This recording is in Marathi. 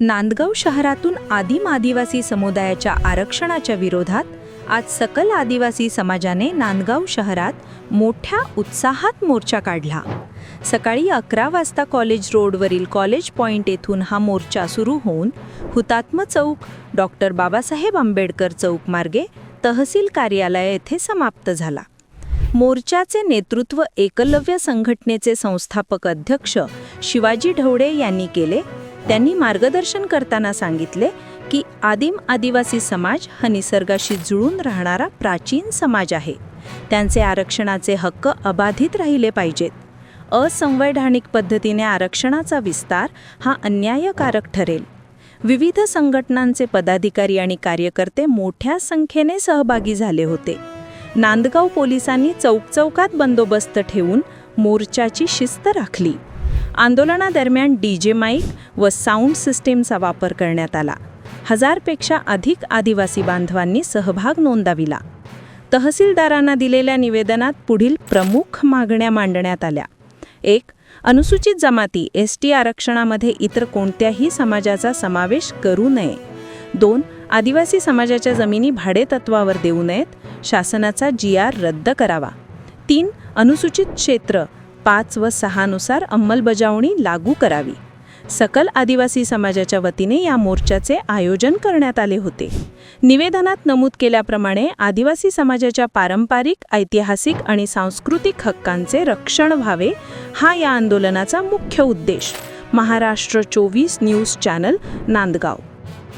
नांदगाव शहरातून आदिम आदिवासी समुदायाच्या आरक्षणाच्या विरोधात आज सकल आदिवासी समाजाने नांदगाव शहरात मोठ्या उत्साहात मोर्चा काढला. सकाळी अकरा वाजता कॉलेज रोडवरील कॉलेज पॉईंट येथून हा मोर्चा सुरू होऊन हुतात्म चौक डॉक्टर बाबासाहेब आंबेडकर चौक मार्गे तहसील कार्यालय येथे समाप्त झाला. मोर्चाचे नेतृत्व एकलव्य संघटनेचे संस्थापक अध्यक्ष शिवाजी ढवडे यांनी केले. त्यांनी मार्गदर्शन करताना सांगितले की आदिम आदिवासी समाज हा निसर्गाशी जुळून राहणारा प्राचीन समाज आहे. त्यांचे आरक्षणाचे हक्क अबाधित राहिले पाहिजेत. असंवैधानिक पद्धतीने आरक्षणाचा विस्तार हा अन्यायकारक ठरेल. विविध संघटनांचे पदाधिकारी आणि कार्यकर्ते मोठ्या संख्येने सहभागी झाले होते. नांदगाव पोलिसांनी चौकचौकात बंदोबस्त ठेवून मोर्चाची शिस्त राखली. आंदोलनादरम्यान डी जे माईक व साऊंड सिस्टीमचा वापर करण्यात आला. हजारपेक्षा अधिक आदिवासी बांधवांनी सहभाग नोंदविला. तहसीलदारांना दिलेल्या निवेदनात पुढील प्रमुख मागण्या मांडण्यात आल्या. एक अनुसूचित जमाती एस टी आरक्षणामध्ये इतर कोणत्याही समाजाचा समावेश करू नये. दोन आदिवासी समाजाच्या जमिनी भाडेतत्वावर देऊ नयेत. शासनाचा जी आर रद्द करावा. तीन अनुसूचित क्षेत्र पाच व सहानुसार अंमलबजावणी लागू करावी. सकल आदिवासी समाजाच्या वतीने या मोर्चाचे आयोजन करण्यात आले होते. निवेदनात नमूद केल्याप्रमाणे आदिवासी समाजाच्या पारंपरिक ऐतिहासिक आणि सांस्कृतिक हक्कांचे रक्षण व्हावे हा या आंदोलनाचा मुख्य उद्देश. महाराष्ट्र चोवीस न्यूज चॅनल नांदगाव.